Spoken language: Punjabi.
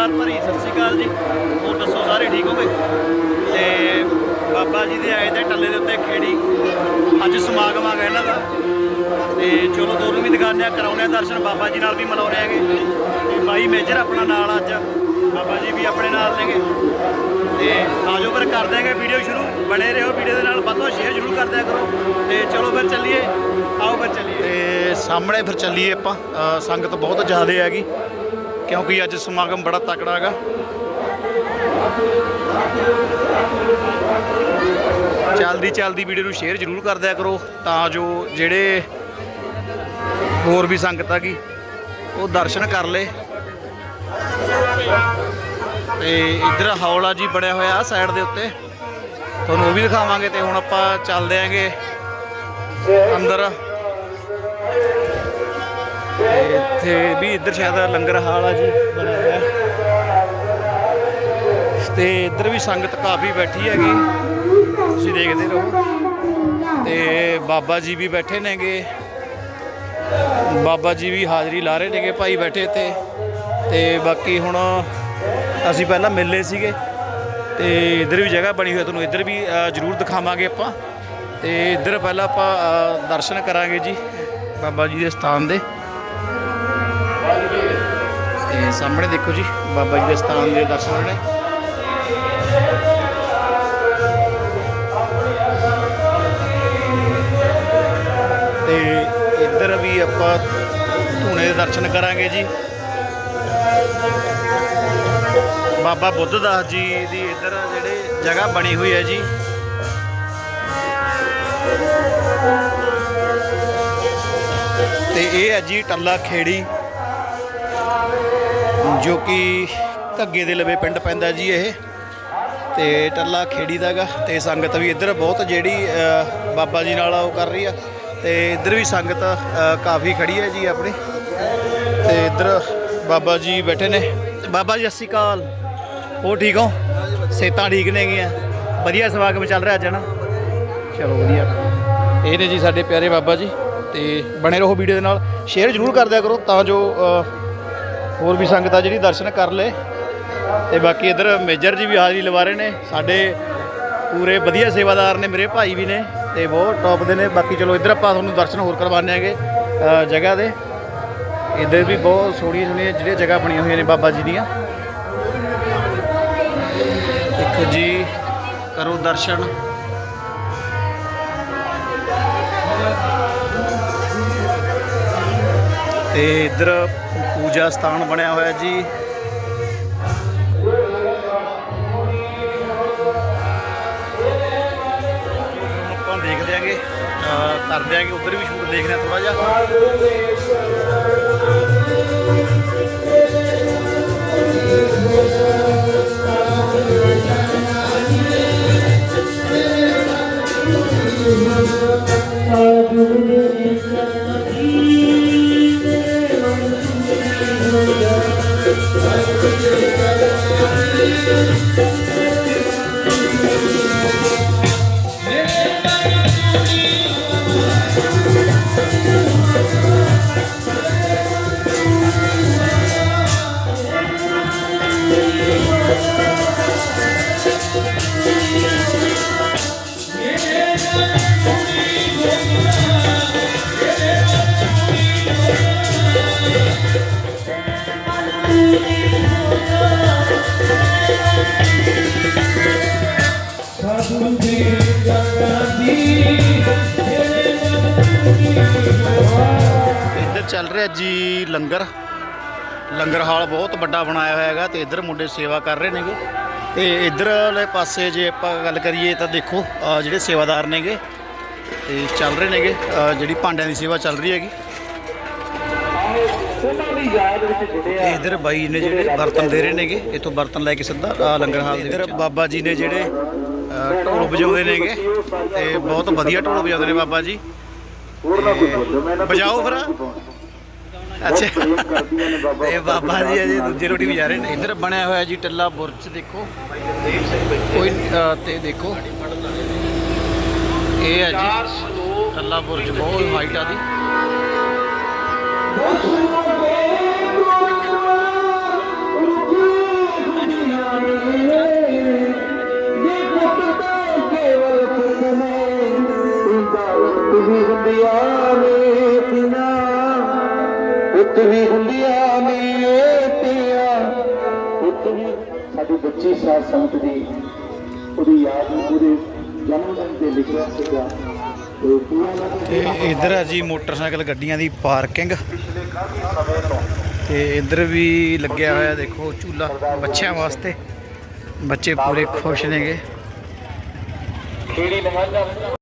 ਪਿਆਰ ਭਰੀ। ਸਤਿ ਸ਼੍ਰੀ ਅਕਾਲ ਜੀ। ਹੋਰ ਦੱਸੋ, ਸਾਰੇ ਠੀਕ ਹੋਗੇ? ਤੇ ਬਾਬਾ ਜੀ ਦੇ ਆਏ ਤੇ ਟੱਲੇ ਦੇ ਉੱਤੇ ਖੇੜੀ। ਅੱਜ ਸਮਾਗਮ ਆ ਗਿਆ ਇਹਨਾਂ ਦਾ। ਤੇ ਚਲੋ ਦੋਨੋਂ ਵੀ ਦਿਖਾਉਂਦੇ ਆ ਕਰਾਉਂਦੇ ਆ ਦਰਸ਼ਨ। ਬਾਬਾ ਜੀ ਨਾਲ ਵੀ ਮਿਲਾਉਂਦੇ ਆਗੇ ਤੇ ਬਾਈ ਮੇਜਰ ਆਪਣਾ ਨਾਲ ਅੱਜ। ਬਾਬਾ ਜੀ ਵੀ ਆਪਣੇ ਨਾਲ ਨੇਗੇ। ਤੇ ਆਜੋ ਫਿਰ ਕਰ ਦਿਆਂਗੇ ਵੀਡੀਓ ਸ਼ੁਰੂ। ਬਣੇ ਰਹੋ ਵੀਡੀਓ ਦੇ ਨਾਲ। ਵੱਧ ਤੋਂ ਸ਼ੇਅਰ ਜ਼ਰੂਰ ਕਰ ਦਿਆ ਕਰੋ। ਤੇ ਚਲੋ ਫਿਰ ਚੱਲੀਏ। ਆਓ ਫਿਰ ਚੱਲੀਏ। ਤੇ ਸਾਹਮਣੇ ਫਿਰ ਚੱਲੀਏ ਆਪਾਂ। ਸੰਗਤ ਬਹੁਤ ਜ਼ਿਆਦਾ ਹੈਗੀ। ਕਿਉਂਕਿ ਅੱਜ ਸਮਾਗਮ ਬੜਾ ਤਕੜਾ ਹੈਗਾ। ਚੱਲਦੀ ਚੱਲਦੀ ਵੀਡੀਓ ਨੂੰ ਸ਼ੇਅਰ ਜ਼ਰੂਰ ਕਰ ਦਿਆ ਕਰੋ ਤਾਂ ਜੋ ਜਿਹੜੇ ਹੋਰ ਵੀ ਸੰਗਤ ਹੈਗੀ, ਉਹ ਦਰਸ਼ਨ ਕਰ ਲੇ। ਤੇ ਇੱਧਰ ਹੌਲਾ ਜੀ ਬਣਿਆ ਹੋਇਆ ਸਾਈਡ ਦੇ ਉੱਤੇ। ਤੁਹਾਨੂੰ ਉਹ ਵੀ ਦਿਖਾਵਾਂਗੇ ਤੇ ਹੁਣ ਆਪਾਂ ਚੱਲਦੇ ਆਂਗੇ ਅੰਦਰ। ਤੇ ਇੱਥੇ ਵੀ ਇੱਧਰ ਸ਼ਾਇਦ ਲੰਗਰ ਹਾਲ ਆ ਜੀ ਬਣਿਆ ਹੋਇਆ ਤੇ ਇੱਧਰ ਵੀ ਸੰਗਤ ਕਾਫੀ ਬੈਠੀ ਹੈਗੀ। ਤੁਸੀਂ ਦੇਖਦੇ ਰਹੋ। ਤੇ ਬਾਬਾ ਜੀ ਵੀ ਬੈਠੇ ਨੇਗੇ। ਬਾਬਾ ਜੀ ਵੀ ਹਾਜ਼ਰੀ ਲਾ ਰਹੇ ਨੇਗੇ, ਭਾਈ ਬੈਠੇ ਤੇ ਤੇ ਬਾਕੀ ਹੁਣ ਅਸੀਂ ਪਹਿਲਾਂ ਮਿਲੇ ਸੀਗੇ। ਤੇ ਇੱਧਰ ਵੀ ਜਗ੍ਹਾ ਬਣੀ ਹੋਈ ਤੁਹਾਨੂੰ ਇੱਧਰ ਵੀ ਜ਼ਰੂਰ ਦਿਖਾਵਾਂਗੇ ਆਪਾਂ। ਤੇ ਇੱਧਰ ਪਹਿਲਾਂ ਆਪਾਂ ਦਰਸ਼ਨ ਕਰਾਂਗੇ ਜੀ, ਬਾਬਾ ਜੀ ਦੇ ਸਥਾਨ ਦੇ। ਤੇ ਸਾਹਮਣੇ ਦੇਖੋ ਜੀ, ਬਾਬਾ ਜੀ ਦੇ ਸਥਾਨ ਦੇ ਦਰਸ਼ਨ ਨੇ ਤੇ ਇੱਧਰ ਵੀ ਆਪਾਂ ਧੂਣੇ ਦੇ ਦਰਸ਼ਨ ਕਰਾਂਗੇ ਜੀ। ਬਾਬਾ ਬੁੱਧ ਦਾਸ ਜੀ ਦੀ ਇੱਧਰ ਜਿਹੜੇ ਜਗ੍ਹਾ ਬਣੀ ਹੋਈ ਹੈ ਜੀ। ਤੇ ਇਹ ਹੈ ਜੀ ਟੱਲਾ ਖੇੜੀ। ਜੋ ਕਿ ਘੱਗੇ ਦੇ ਲਵੇ ਪਿੰਡ ਪੈਂਦਾ ਜੀ ਇਹ। ਤੇ ਟੱਲਾ ਖੇੜੀ ਦਾਗਾ ਤੇ ਸੰਗਤ ਵੀ ਇੱਧਰ ਬਹੁਤ ਜਿਹੜੀ ਬਾਬਾ ਜੀ ਨਾਲ ਉਹ ਕਰ ਰਹੀ ਆ। ਤੇ ਇੱਧਰ ਵੀ ਸੰਗਤ ਕਾਫੀ ਖੜੀ ਹੈ ਜੀ ਆਪਣੀ। ਤੇ ਇੱਧਰ ਬਾਬਾ ਜੀ ਬੈਠੇ ਨੇ। ਬਾਬਾ ਜੀ, ਸਤਿ ਸ਼੍ਰੀ ਅਕਾਲ। ਉਹ ਠੀਕ ਹੋ? ਸੇਤਾਂ ਠੀਕ ਨੇ ਗੀਆਂ? ਵਧੀਆ ਸਵਾਗਤ ਚੱਲ ਰਿਹਾ ਅੱਜ ਨਾ ਚਲੋ ਵਧੀਆ। ਇਹ ਨੇ ਜੀ ਸਾਡੇ ਪਿਆਰੇ ਬਾਬਾ ਜੀ। ਤੇ ਬਣੇ ਰਹੋ ਵੀਡੀਓ ਦੇ ਨਾਲ। ਸ਼ੇਅਰ ਜ਼ਰੂਰ ਕਰ ਦਿਆ ਕਰੋ ਤਾਂ ਜੋ ਹੋਰ ਵੀ ਸੰਗਤ ਆ ਜਿਹੜੀ ਦਰਸ਼ਨ ਕਰ ਲੇ ਤੇ ਬਾਕੀ ਇਧਰ ਮੇਜਰ ਜੀ ਵੀ ਹਾਜ਼ਰੀ ਲਵਾ ਰਹੇ ਨੇ। ਸਾਡੇ ਪੂਰੇ ਵਧੀਆ ਸੇਵਾਦਾਰ ਨੇ ਮੇਰੇ ਭਾਈ ਵੀ ਨੇ ਤੇ ਬਹੁਤ ਟੌਪ ਦੇ ਨੇ। ਬਾਕੀ ਚਲੋ ਇਧਰ ਆਪਾਂ ਤੁਹਾਨੂੰ ਦਰਸ਼ਨ ਹੋਰ ਕਰਵਾਉਂਦੇ ਆਂਗੇ ਜਗ੍ਹਾ ਦੇ। ਇੱਧਰ ਵੀ ਬਹੁਤ ਸੋਹਣੀਆਂ ਸੋਹਣੀਆਂ ਜਿਹੜੀਆਂ ਜਗ੍ਹਾ ਬਣੀਆਂ ਹੋਈਆਂ ਨੇ ਬਾਬਾ ਜੀ ਦੀਆਂ। ਦੇਖੋ ਜੀ, ਕਰੋ ਦਰਸ਼ਨ। ਤੇ ਇੱਧਰ ਪੂਜਾ ਸਥਾਨ ਬਣਿਆ ਹੋਇਆ ਜੀ। ਆਪਾਂ ਦੇਖਦੇ ਆਂਗੇ, ਅਹ ਕਰਦੇ ਆਂਗੇ ਵੀ ਸ਼ੂਟ ਦੇਖਦੇ ਆ ਥੋੜਾ ਜਿਹਾ। ਇੱਧਰ ਚੱਲ ਰਿਹਾ ਜੀ ਲੰਗਰ। ਲੰਗਰ ਹਾਲ ਬਹੁਤ ਵੱਡਾ ਬਣਾਇਆ ਹੋਇਆ ਹੈਗਾ ਤੇ ਇੱਧਰ ਮੁੰਡੇ ਸੇਵਾ ਕਰ ਰਹੇ ਨੇਗੇ। ਤੇ ਇੱਧਰਲੇ ਪਾਸੇ ਜੇ ਆਪਾਂ ਗੱਲ ਕਰੀਏ ਤਾਂ ਦੇਖੋ ਜਿਹੜੇ ਸੇਵਾਦਾਰ ਨੇਗੇ ਤੇ ਚੱਲ ਰਹੇ ਨੇਗੇ ਜਿਹੜੀ ਭਾਂਡਿਆਂ ਦੀ ਸੇਵਾ ਚੱਲ ਰਹੀ ਹੈਗੀ। ਤੇ ਇੱਧਰ ਬਾਈ ਨੇ ਜਿਹੜੇ ਬਰਤਨ ਦੇ ਰਹੇ ਨੇਗੇ ਇੱਥੋਂ ਬਰਤਨ ਲੈ ਕੇ ਸਿੱਧਾ ਲੰਗਰ ਹਾਲ ਦੇ ਇੱਧਰ ਬਾਬਾ ਜੀ ਨੇ ਜਿਹੜੇ ਢੋਲ ਵਜਾਉਂਦੇ ਨੇਗੇ ਤੇ ਬਹੁਤ ਵਧੀਆ ਢੋਲ ਵਜਾਉਂਦੇ ਨੇ ਬਾਬਾ ਜੀ। ਵਜਾਓ ਫਿਰ। ਅੱਛਾ। ਇਹ ਬਾਬਾ ਜੀ ਅਜੇ ਦੂਜੀ ਰੋਟੀ ਵਜਾ ਰਹੇ ਨੇ। ਇੱਧਰ ਬਣਿਆ ਹੋਇਆ ਜੀ ਟੱਲਾ ਬੁਰਜ ਦੇਖੋ। ਕੋਈ ਤੇ ਦੇਖੋ। ਇਹ ਹੈ ਜੀ ਕੱਲਾ ਬੁਰਜ ਬਹੁਤ ਹਾਈਟ ਆ ਦੀ। ਉਤਵੀ ਹੁੰਦੀਆਂ ਨੇ ਤੀਆਂ ਉਤਵੀ ਸਾਡੀ ਬੱਚੀ ਸਾਧ ਸੰਤ ਦੀ ਉਹਦੀ ਯਾਦ ਨੂੰ ਉਹਦੇ ਤੇ ਲਿਖਿਆ ਸੀਗਾ ਇੱਧਰ ਆ ਜੀ ਮੋਟਰਸਾਈਕਲ ਗੱਡੀਆਂ ਦੀ ਪਾਰਕਿੰਗ। ਤੇ ਇੱਧਰ ਵੀ ਲੱਗਿਆ ਹੋਇਆ ਦੇਖੋ ਝੂਲਾ ਬੱਚਿਆਂ ਵਾਸਤੇ। ਬੱਚੇ ਪੂਰੇ ਖੁਸ਼ ਨੇਗੇ। ਖੇੜੀ ਨਵਾਂ